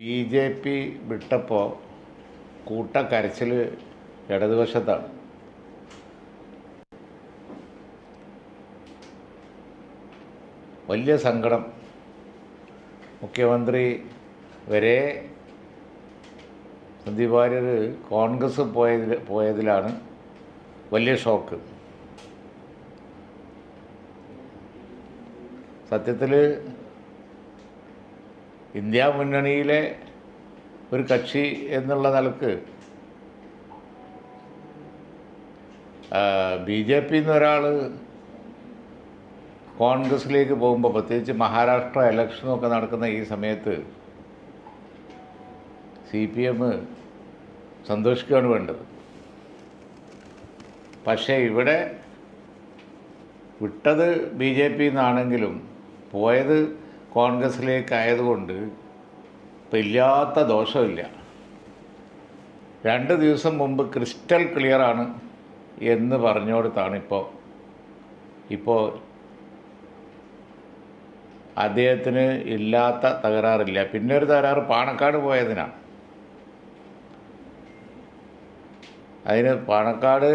B J P വിട്ടപ്പോൾ കൂട്ടക്കരച്ചിൽ ഇടതുവശത്താണ്. വലിയ സങ്കടം. മുഖ്യമന്ത്രി വരെ സന്ദീപ് വാര്യർ കോൺഗ്രസ് പോയതിൽ പോയതിലാണ് വലിയ ഷോക്ക്. സത്യത്തിൽ ഇന്ത്യ മുന്നണിയിലെ ഒരു കക്ഷി എന്നുള്ള നിലയ്ക്ക് ബി ജെ പി എന്നൊരാൾ കോൺഗ്രസ്സിലേക്ക് പോകുമ്പോൾ പ്രത്യേകിച്ച് മഹാരാഷ്ട്ര ഇലക്ഷനൊക്കെ നടക്കുന്ന ഈ സമയത്ത് സി പി എം സന്തോഷിക്കുകയാണ് വേണ്ടത്. പക്ഷേ ഇവിടെ വിട്ടത് ബി ജെ പി എന്നാണെങ്കിലും പോയത് കോൺഗ്രസ്സിലേക്ക് ആയതുകൊണ്ട് ഇപ്പം ഇല്ലാത്ത ദോഷമില്ല. രണ്ട് ദിവസം മുമ്പ് ക്രിസ്റ്റൽ ക്ലിയറാണ് എന്ന് പറഞ്ഞുകൊടുത്താണ് ഇപ്പോൾ അദ്ദേഹത്തിന് ഇല്ലാത്ത തകരാറില്ല. പിന്നെ ഒരു തകരാറ് പാണക്കാട് പോയതിനാണ് അതിന് പാണക്കാട്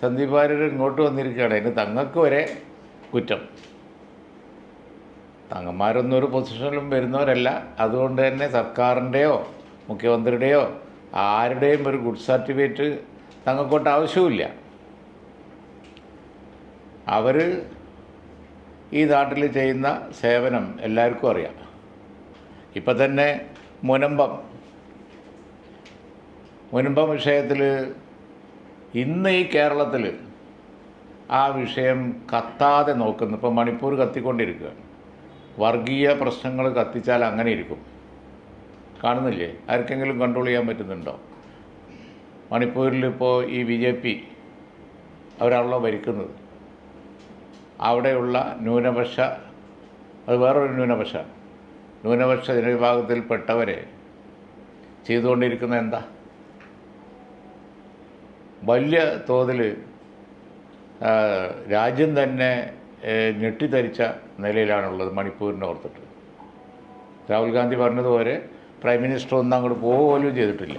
സന്ദീപ് വാര്യർ ഇങ്ങോട്ട് വന്നിരിക്കുകയാണ്. അതിന് തങ്ങൾക്ക് വരെ കുറ്റം. തങ്ങന്മാരൊന്നും ഒരു പൊസിഷനിലും വരുന്നവരല്ല. അതുകൊണ്ട് തന്നെ സർക്കാരിന്റെയോ മുഖ്യമന്ത്രിയുടെയോ ആരുടെയും ഒരു ഗുഡ് സർട്ടിഫിക്കറ്റ് തങ്ങൾക്കോട്ട് ആവശ്യവുമില്ല. അവർ ഈ നാട്ടിൽ ചെയ്യുന്ന സേവനം എല്ലാവർക്കും അറിയാം. ഇപ്പം തന്നെ മുനമ്പം. മുനമ്പം വിഷയത്തിൽ ഇന്ന് ഈ കേരളത്തിൽ ആ വിഷയം കത്താതെ നോക്കുന്നു. ഇപ്പം മണിപ്പൂർ കത്തിക്കൊണ്ടിരിക്കുകയാണ്. വർഗീയ പ്രശ്നങ്ങൾ കത്തിച്ചാൽ അങ്ങനെ ഇരിക്കും. കാണുന്നില്ലേ? ആർക്കെങ്കിലും കൺട്രോൾ ചെയ്യാൻ പറ്റുന്നുണ്ടോ? മണിപ്പൂരിൽ ഇപ്പോൾ ഈ ബി ജെ പി അവരാണല്ലോ ഭരിക്കുന്നത്. അവിടെയുള്ള ന്യൂനപക്ഷ അത് വേറൊരു ന്യൂനപക്ഷ. ന്യൂനപക്ഷ ജനവിഭാഗത്തിൽപ്പെട്ടവരെ ചെയ്തുകൊണ്ടിരിക്കുന്ന എന്താ? വലിയ തോതിൽ രാജ്യം തന്നെ ഞെട്ടിത്തരിച്ച നിലയിലാണുള്ളത് മണിപ്പൂരിനെ ഓർത്തിട്ട്. രാഹുൽ ഗാന്ധി പറഞ്ഞതുപോലെ പ്രൈം മിനിസ്റ്റർ ഒന്നും അങ്ങോട്ട് പോലും ചെയ്തിട്ടില്ല.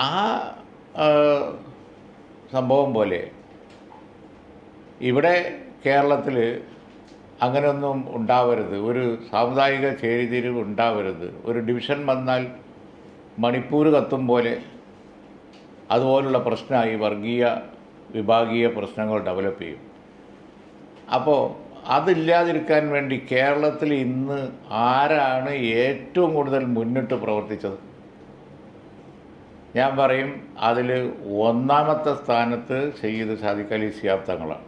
ആ, സംഭവം പോലെ ഇവിടെ കേരളത്തിൽ അങ്ങനെയൊന്നും ഉണ്ടാവരുത്. ഒരു സാമുദായിക ചേരിതിരിവ് ഉണ്ടാവരുത്. ഒരു ഡിവിഷൻ വന്നാൽ മണിപ്പൂർ കത്തും പോലെ അതുപോലുള്ള പ്രശ്നമായി വർഗീയ വിഭാഗീയ പ്രശ്നങ്ങൾ ഡെവലപ്പ് ചെയ്യും. അപ്പോൾ അതില്ലാതിരിക്കാൻ വേണ്ടി കേരളത്തിൽ ഇന്ന് ആരാണ് ഏറ്റവും കൂടുതൽ മുന്നിട്ട് പ്രവർത്തിച്ചത്? ഞാൻ പറയും അതിൽ ഒന്നാമത്തെ സ്ഥാനത്ത് ചെയ്ത് സാദിഖ് അലി തങ്ങളാണ്.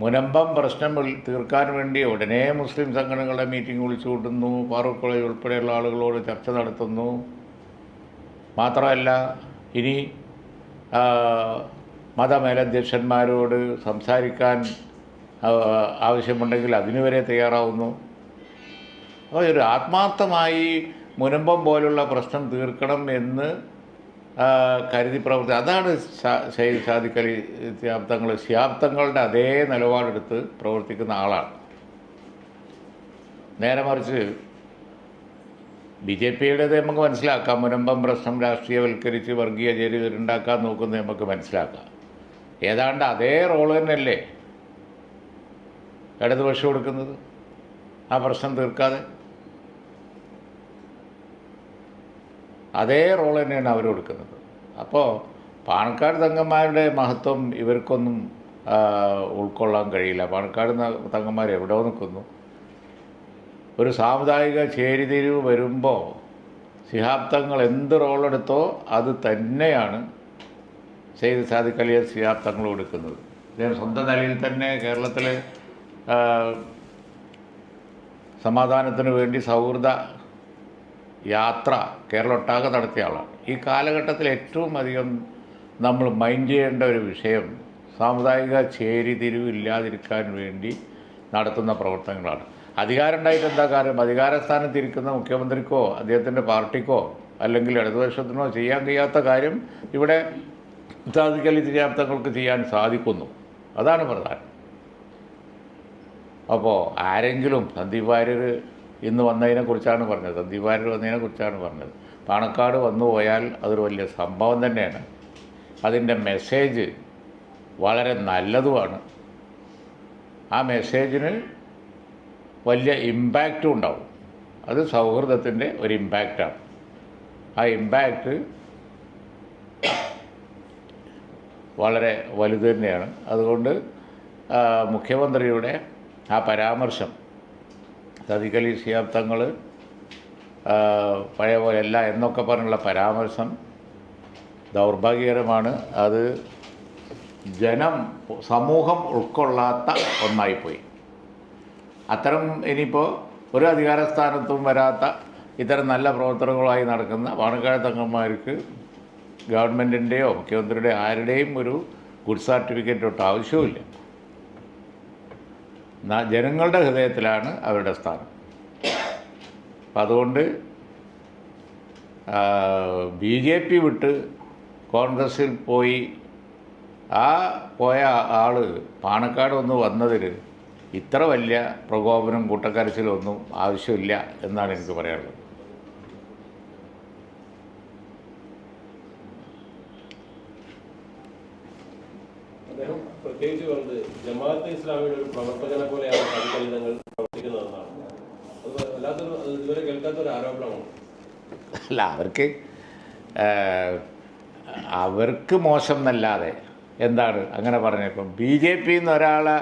മുനമ്പം പ്രശ്നം തീർക്കാൻ വേണ്ടി ഉടനെ മുസ്ലിം സംഘടനകളുടെ മീറ്റിംഗ് വിളിച്ചു കൂട്ടുന്നു ഫാറൂഖ് കോളേജ് ഉൾപ്പെടെയുള്ള ആളുകളോട് ചർച്ച നടത്തുന്നു. മാത്രമല്ല ഇനി മതമേലധ്യക്ഷന്മാരോട് സംസാരിക്കാൻ ആവശ്യമുണ്ടെങ്കിൽ അതിനുവരെ തയ്യാറാവുന്നു. അപ്പോൾ ഒരു ആത്മാർത്ഥമായി മുനമ്പം പോലുള്ള പ്രശ്നം തീർക്കണം എന്ന് കരുതി പ്രവർത്തി അതാണ് ഷാ- ഷെയ്ഖ് ശാബ്ദങ്ങൾ ശാബ്ദങ്ങളുടെ അതേ നിലപാടെടുത്ത് പ്രവർത്തിക്കുന്ന ആളാണ്. നേരെ മറിച്ച് ബി ജെ പിയുടേത് നമുക്ക് മനസ്സിലാക്കാം. മുനമ്പം പ്രശ്നം രാഷ്ട്രീയവൽക്കരിച്ച് വർഗീയ ചേരിതിരുണ്ടാക്കാൻ നോക്കുന്നത് നമുക്ക് മനസ്സിലാക്കാം. ഏതാണ്ട് അതേ റോൾ തന്നെയല്ലേ ഇടതുപക്ഷം കൊടുക്കുന്നത് ആ പ്രശ്നം തീർക്കാതെ? അതേ റോൾ തന്നെയാണ് അവർ കൊടുക്കുന്നത് അപ്പോൾ പാണക്കാട് തങ്ങന്മാരുടെ മഹത്വം ഇവർക്കൊന്നും ഉൾക്കൊള്ളാൻ കഴിയില്ല. പാണക്കാട് തങ്കന്മാർ എവിടെ നിൽക്കുന്നു. ഒരു സാമുദായിക ചേരിതിരിവ് വരുമ്പോൾ സിഹാബ്ദങ്ങൾ എന്ത് റോളെടുത്തോ അത് തന്നെയാണ് സെയ്ദ് സാദിഖ് അലിയ എടുക്കുന്നത് കൊടുക്കുന്നത്. അദ്ദേഹം സ്വന്തം നിലയിൽ തന്നെ കേരളത്തിലെ സമാധാനത്തിന് വേണ്ടി സൗഹൃദ യാത്ര കേരളൊട്ടാകെ നടത്തിയ ആളാണ്. ഈ കാലഘട്ടത്തിൽ ഏറ്റവും അധികം നമ്മൾ മൈൻഡ് ചെയ്യേണ്ട ഒരു വിഷയം സാമുദായിക ചേരിതിരിവില്ലാതിരിക്കാൻ വേണ്ടി നടത്തുന്ന പ്രവർത്തനങ്ങളാണ്. അധികാരം ഉണ്ടായിട്ട് എന്താ കാര്യം? അധികാര സ്ഥാനത്തിരിക്കുന്ന മുഖ്യമന്ത്രിക്കോ അദ്ദേഹത്തിന്റെ പാർട്ടിക്കോ അല്ലെങ്കിൽ ഇടതുപക്ഷത്തിനോ ചെയ്യാൻ കഴിയാത്ത കാര്യം ഇവിടെ സാധിക്കൽ തിരിയാപ്തങ്ങൾക്ക് ചെയ്യാൻ സാധിക്കുന്നു. അതാണ് പ്രധാനം. അപ്പോൾ ആരെങ്കിലും സന്ദീപ് വാര്യർ ഇന്ന് വന്നതിനെക്കുറിച്ചാണ് പറഞ്ഞത്. സന്ദീപ് വാര്യർ വന്നതിനെക്കുറിച്ചാണ് പറഞ്ഞത്. പാണക്കാട് വന്നു പോയാൽ അതൊരു വലിയ സംഭവം തന്നെയാണ്. അതിന്റെ മെസ്സേജ് വളരെ നല്ലതുമാണ്. ആ മെസ്സേജിന് വലിയ ഇമ്പാക്റ്റും ഉണ്ടാവും. അത് സൗഹൃദത്തിന്റെ ഒരു ഇമ്പാക്റ്റാണ് ആ ഇമ്പാക്റ്റ് വളരെ വലുത് തന്നെയാണ്. അതുകൊണ്ട് മുഖ്യമന്ത്രിയുടെ ആ പരാമർശം സദിഖ് സിയാർത്ഥങ്ങൾ പഴയ പോലെ അല്ല എന്നൊക്കെ പറഞ്ഞുള്ള പരാമർശം ദൗർഭാഗ്യകരമാണ്. അത് ജനം സമൂഹം ഉൾക്കൊള്ളാത്ത ഒന്നായിപ്പോയി. അത്തരം ഇനിയിപ്പോൾ ഒരു അധികാര സ്ഥാനത്തും വരാത്ത ഇത്തരം നല്ല പ്രവർത്തനങ്ങളുമായി നടക്കുന്ന പാണക്കാട് തങ്ങന്മാർക്ക് ഗവൺമെന്റിന്റെയോ മുഖ്യമന്ത്രിയുടെയോ ആരുടെയും ഒരു ഗുഡ് സർട്ടിഫിക്കറ്റ് തൊട്ട് ആവശ്യമില്ല ജനങ്ങളുടെ ഹൃദയത്തിലാണ് അവരുടെ സ്ഥാനം. അപ്പം അതുകൊണ്ട് ബി ജെ പി വിട്ട് കോൺഗ്രസ്സിൽ പോയി ആ പോയ ആൾ പാണക്കാട് ഒന്ന് വന്നതിന് ഇത്ര വലിയ പ്രകോപനം കൂട്ടക്കരച്ചിലൊന്നും ആവശ്യമില്ല എന്നാണ് എനിക്ക് പറയാനുള്ളത്. അദ്ദേഹം പ്രത്യേകിച്ച് പറഞ്ഞത് ജമാഅത്തെ ഇസ്ലാമിയുടെ ഒരു പ്രവർത്തകനെ പോലെയാണ് കളിതങ്ങൾ പ്രവർത്തിക്കുന്നതെന്നാണ്. അത് വല്ലാത്തൊരു അത് ഇതുവരെ കേൾക്കാത്തൊരു ആരോപണമാണ്. അല്ല അവർക്ക് അവർക്ക് മോശം എന്നല്ലാതെ എന്താണ് അങ്ങനെ പറഞ്ഞപ്പം ബി ജെ പി എന്ന് ഒരാളെ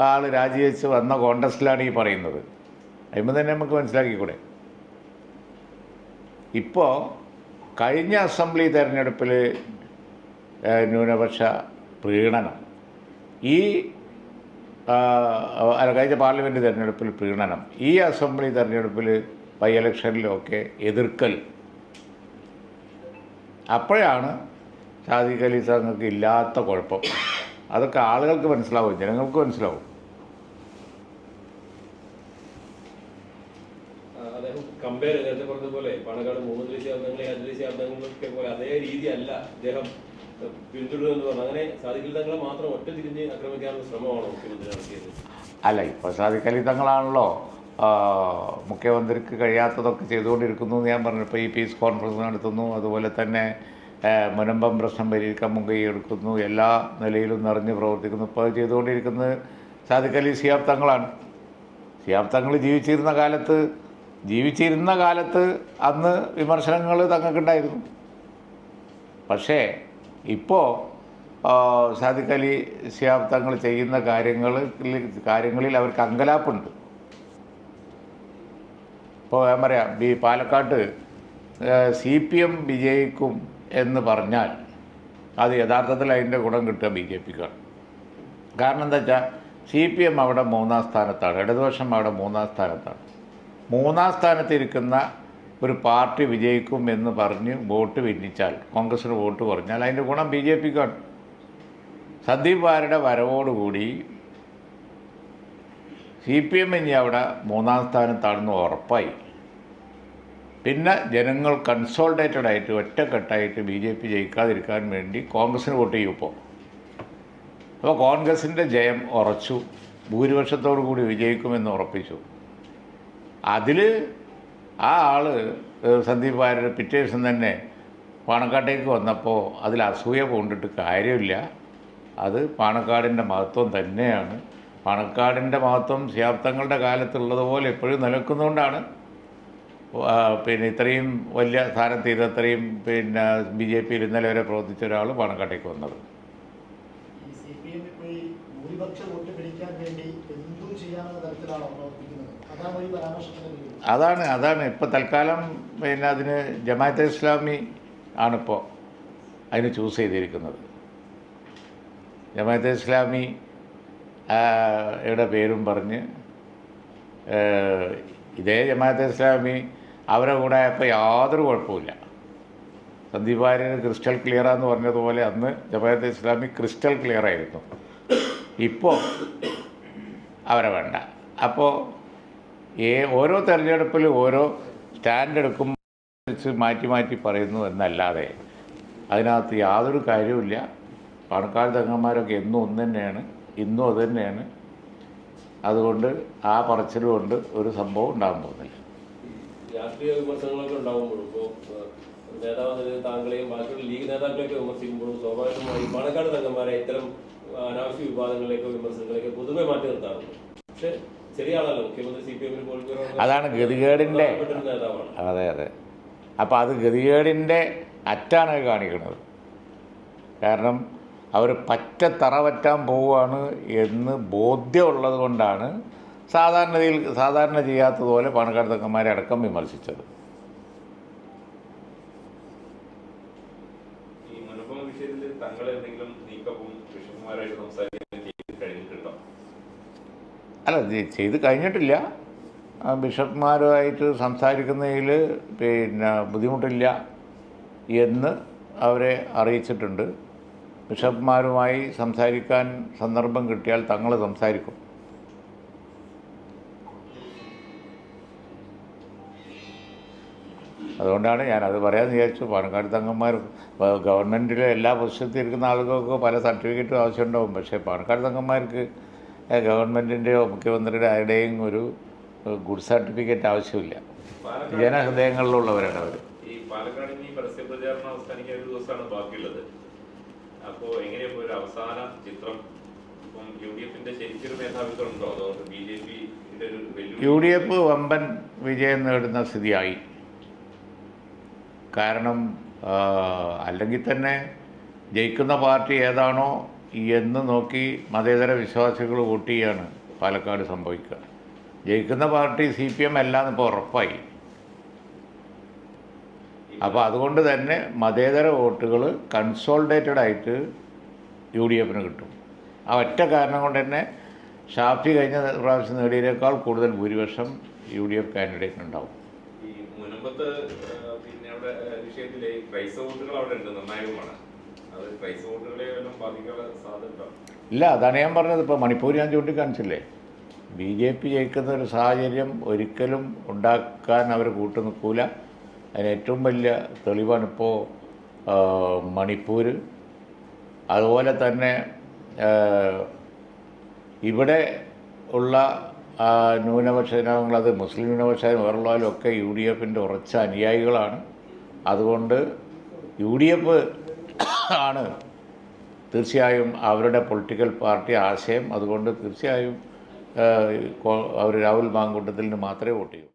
ആൾ രാജിവെച്ച് വന്ന കോണ്ടസ്റ്റിലാണ് ഈ പറയുന്നത്. അതിമ്പോൾ തന്നെ നമുക്ക് മനസ്സിലാക്കിക്കൂടെ? ഇപ്പോൾ കഴിഞ്ഞ അസംബ്ലി തെരഞ്ഞെടുപ്പിൽ ന്യൂനപക്ഷ പ്രീണനം. ഈ കഴിഞ്ഞ പാർലമെന്റ് തെരഞ്ഞെടുപ്പിൽ പ്രീണനം. ഈ അസംബ്ലി തെരഞ്ഞെടുപ്പിൽ ബൈ ഇലക്ഷനിലൊക്കെ എതിർക്കൽ. അപ്പോഴാണ് ഷാദിഖ് അലി തങ്ങൾക്ക് ഇല്ലാത്ത കുഴപ്പം. അതൊക്കെ ആളുകൾക്ക് മനസ്സിലാവും ജനങ്ങൾക്ക് മനസ്സിലാവും. കമ്പയർ നേരത്തെ പറഞ്ഞതുപോലെ പാണക്കാട് മുഹമ്മദ് അലി ശബ്ദങ്ങളെ അജ്ലി ശബ്ദങ്ങളൊക്കെ പോലെ അതേ രീതിയല്ല അദ്ദേഹം പറഞ്ഞു. അങ്ങനെ തങ്ങളെ മാത്രം ഒറ്റ തിരിഞ്ഞ് ആക്രമിക്കാനുള്ള ശ്രമമാണോ മുഖ്യമന്ത്രി നടത്തിയത്? അല്ല ഇപ്പോൾ അലി തങ്ങളാണല്ലോ മുഖ്യമന്ത്രിക്ക് കഴിയാത്തതൊക്കെ ചെയ്തുകൊണ്ടിരിക്കുന്നു എന്ന് ഞാൻ പറഞ്ഞു ഇപ്പോൾ ഈ പീസ് കോൺഫറൻസ് നടത്തുന്നു. അതുപോലെ തന്നെ മുനമ്പം പ്രശ്നം പരിഹരിക്കാൻ മുൻകൈ എടുക്കുന്നു എല്ലാ നിലയിലും നിറഞ്ഞ് പ്രവർത്തിക്കുന്നു. ഇപ്പോൾ ചെയ്തുകൊണ്ടിരിക്കുന്നത് സാധിക്കലി അലി സിയാബ് തങ്ങളാണ്. സിയാബ് തങ്ങൾ ജീവിച്ചിരുന്ന കാലത്ത് ജീവിച്ചിരുന്ന കാലത്ത് അന്ന് വിമർശനങ്ങൾ തങ്ങൾക്കുണ്ടായിരുന്നു. പക്ഷേ ഇപ്പോൾ സാദിഖ് അലി സിയാബ് തങ്ങൾ ചെയ്യുന്ന കാര്യങ്ങൾ കാര്യങ്ങളിൽ അവർക്ക് അങ്കലാപ്പുണ്ട്. ഇപ്പോൾ ഞാൻ പറയാം ഈ പാലക്കാട്ട് സി പി എം വിജയിക്കും എന്ന് പറഞ്ഞാൽ അത് യഥാർത്ഥത്തിൽ അതിന്റെ ഗുണം കിട്ടുക ബി ജെ പിക്കാണ് കാരണം എന്താ വെച്ചാൽ സി പി എം അവിടെ മൂന്നാം സ്ഥാനത്താണ് ഇടതുപക്ഷം അവിടെ മൂന്നാം സ്ഥാനത്താണ്. മൂന്നാം സ്ഥാനത്തിരിക്കുന്ന ഒരു പാർട്ടി വിജയിക്കും എന്ന് പറഞ്ഞ് വോട്ട് ഭിന്നിച്ചാൽ കോൺഗ്രസിന് വോട്ട് കുറഞ്ഞാൽ അതിന്റെ ഗുണം ബി ജെ പിക്കാണ്. സന്ദീപ് വാരുടെ വരവോടുകൂടി സി പി എം ഇനി അവിടെ മൂന്നാം സ്ഥാനത്താണെന്ന് ഉറപ്പായി. പിന്നെ ജനങ്ങൾ കൺസോൾട്ടേറ്റഡ് ആയിട്ട് ഒറ്റക്കെട്ടായിട്ട് ബി ജെ പി ജയിക്കാതിരിക്കാൻ വേണ്ടി കോൺഗ്രസ്സിന് വോട്ട് ചെയ്യും ഇപ്പോൾ അപ്പോൾ കോൺഗ്രസിന്റെ ജയം ഉറച്ചു ഭൂരിപക്ഷത്തോടു കൂടി വിജയിക്കുമെന്ന് ഉറപ്പിച്ചു. അതിൽ ആ ആൾ സന്ദീപ് വാര്യർ പിറ്റേ ദിവസം തന്നെ പാണക്കാട്ടേക്ക് വന്നപ്പോൾ അതിൽ അസൂയ കൊണ്ടിട്ട് കാര്യമില്ല. അത് പാണക്കാടിന്റെ മഹത്വം തന്നെയാണ്. പാണക്കാടിന്റെ മഹത്വം ശാബ്ദങ്ങളുടെ കാലത്തുള്ളതുപോലെ എപ്പോഴും നിലനിൽക്കുന്നതുകൊണ്ടാണ് പിന്നെ ഇത്രയും വലിയ സ്ഥാനത്ത് ഇത് അത്രയും പിന്നെ ബി ജെ പിയിൽ ഇന്നലെ വരെ പ്രവർത്തിച്ച ഒരാൾ പണക്കാട്ടേക്ക് വന്നത്. അതാണ് അതാണ് ഇപ്പോൾ തൽക്കാലം പിന്നെ അതിന് ജമാഅത്തെ ഇസ്ലാമി ആണിപ്പോൾ അതിന് ചൂസ് ചെയ്തിരിക്കുന്നത്. ജമാഅത്തെ ഇസ്ലാമി യുടെ പേരും പറഞ്ഞ് ഇതേ ജമാഅത്തെ ഇസ്ലാമി അവരെ കൂടെ ആയപ്പോൾ യാതൊരു കുഴപ്പമില്ല സന്ദീപ് ക്രിസ്റ്റൽ ക്രിസ്റ്റൽ ക്ലിയറാന്ന് പറഞ്ഞതുപോലെ അന്ന് ജമാഅത്തെ ഇസ്ലാമി ക്രിസ്റ്റൽ ക്ലിയർ ആയിരുന്നു ഇപ്പോൾ അവരെ വേണ്ട. അപ്പോൾ ഏ ഓരോ തെരഞ്ഞെടുപ്പിലും ഓരോ സ്റ്റാൻഡ് എടുക്കും മാറ്റി മാറ്റി പറയുന്നു എന്നല്ലാതെ അതിനകത്ത് യാതൊരു കാര്യവുമില്ല. പാണക്കാട് തങ്ങന്മാരൊക്കെ എന്നും ഒന്ന് തന്നെയാണ് ഇന്നും അതുതന്നെയാണ് അതുകൊണ്ട് ആ പറച്ചിലുകൊണ്ട് ഒരു സംഭവം ഉണ്ടാകാൻ പോകുന്നില്ല. രാഷ്ട്രീയ വിമർശനങ്ങളൊക്കെ ഉണ്ടാകുമ്പോഴും ഇപ്പോൾ നേതാവ് നിലയിൽ താങ്കളെയും ബാക്കിയുള്ള ലീഗ് നേതാക്കളെയൊക്കെ വിമർശിക്കുമ്പോഴും സ്വാഭാവികമായും പാണക്കാട് തങ്ങന്മാരെ ഇത്തരം അനാവശ്യ വിവാദങ്ങളിലേക്കോ വിമർശനങ്ങളിലേക്കോ പൊതുവെ മാറ്റി നിർത്താറുണ്ട്. പക്ഷെ ആളല്ല മുഖ്യമന്ത്രി സി പി എമ്മിന് പോലും അതാണ് ഗതികേടിന്റെ നേതാവാണ്. അതെ അതെ. അപ്പോൾ അത് ഗതികേടിന്റെ അറ്റാണ് കാണിക്കുന്നത്. കാരണം അവർ പറ്റ തറ പറ്റാൻ പോവുകയാണ് എന്ന് ബോധ്യമുള്ളത് കൊണ്ടാണ് സാധാരണയിൽ സാധാരണ ചെയ്യാത്തതുപോലെ പാണക്കാട് തങ്ങന്മാരെ അടക്കം വിമർശിച്ചത്. അല്ല ചെയ്ത് കഴിഞ്ഞിട്ടില്ല. ബിഷപ്പ്മാരുമായിട്ട് സംസാരിക്കുന്നതിൽ പിന്നെ ബുദ്ധിമുട്ടില്ല എന്ന് അവരെ അറിയിച്ചിട്ടുണ്ട്. ബിഷപ്പ്മാരുമായി സംസാരിക്കാൻ സന്ദർഭം കിട്ടിയാൽ തങ്ങൾ സംസാരിക്കും. അതുകൊണ്ടാണ് ഞാൻ അത് പറയാമെന്ന് വിചാരിച്ചു. പാണക്കാട് തങ്ങന്മാർ ഗവൺമെന്റിലെ എല്ലാ പൊസിഷനിൽ ഇരിക്കുന്ന ആളുകൾക്ക് പല സർട്ടിഫിക്കറ്റും ആവശ്യമുണ്ടാവും. പക്ഷേ പാണക്കാട് തങ്ങന്മാർക്ക് ഗവൺമെന്റിന്റെയോ മുഖ്യമന്ത്രിയുടെ ആരുടെയും ഒരു ഗുഡ് സർട്ടിഫിക്കറ്റ് ആവശ്യമില്ല. ജനഹൃദയങ്ങളിലുള്ളവരാണ് അവർ ഈ പാലക്കാട് ഇനി പരസ്യ പ്രചാരണം അവസാനിക്കാൻ ഒരു ദിവസമാണ് ബാക്കിയുള്ളത്. അപ്പോൾ എങ്ങനെയാ ഒരു അവസാന ചിത്രം? ഇപ്പം യു ഡി എഫിന്റെ ശരിക്കൊരു മേധാവിത്വം ഉണ്ടോ അതോ ബി ജെ പിയുടെ ഒരു യു ഡി എഫ് വമ്പൻ വിജയം നേടുന്ന സ്ഥിതിയായി. കാരണം അല്ലെങ്കിൽ തന്നെ ജയിക്കുന്ന പാർട്ടി ഏതാണോ എന്ന് നോക്കി മതേതര വിശ്വാസികൾ വോട്ട് ചെയ്യാണ് പാലക്കാട് സംഭവിക്കുക. ജയിക്കുന്ന പാർട്ടി സി പി എം അല്ലാന്ന് ഉറപ്പായി. അപ്പോൾ അതുകൊണ്ട് തന്നെ മതേതര വോട്ടുകൾ കൺസോൾഡേറ്റഡ് ആയിട്ട് യു ഡി എഫിന് കിട്ടും. ആ ഒറ്റ കാരണം കൊണ്ട് തന്നെ ഷാഫി കഴിഞ്ഞ പ്രാവശ്യം നേടിയതിനേക്കാൾ കൂടുതൽ ഭൂരിപക്ഷം യു ഡി എഫ് കാൻഡിഡേറ്റിന് ആ, വിഷയത്തിലെ ക്രൈസ്തവ വോട്ടുകൾ അവിടെ ഉണ്ട്. നിർണായകമാണ് അത് പൈസ വോട്ടുകളെ വല്ലതും ബാധിക്കാനുള്ള സാധ്യത ഇല്ല അതാണ് ഞാൻ പറഞ്ഞത്. ഇപ്പോൾ മണിപ്പൂർ ഞാൻ ചൂണ്ടിക്കാണിച്ചില്ലേ? ബി ജെ പി ജയിക്കുന്ന ഒരു സാഹചര്യം ഒരിക്കലും ഉണ്ടാക്കാൻ അവർ കൂട്ടു നിൽക്കൂല അതിന് ഏറ്റവും വലിയ തെളിവാണ് തെളിവാണിപ്പോൾ മണിപ്പൂർ അതുപോലെ തന്നെ ഇവിടെ ഉള്ള ന്യൂനപക്ഷ ജനങ്ങൾ അത് മുസ്ലിം ന്യൂനപക്ഷ ഒക്കെ യു ഡി എഫിന്റെ ഉറച്ച അനുയായികളാണ്. അതുകൊണ്ട് യു ഡി എഫ് ആണ് തീർച്ചയായും അവരുടെ പൊളിറ്റിക്കൽ പാർട്ടി ആശയം. അതുകൊണ്ട് തീർച്ചയായും അവർ രാഹുൽ മാങ്കൂട്ടത്തിന് മാത്രമേ വോട്ട് ചെയ്യൂ.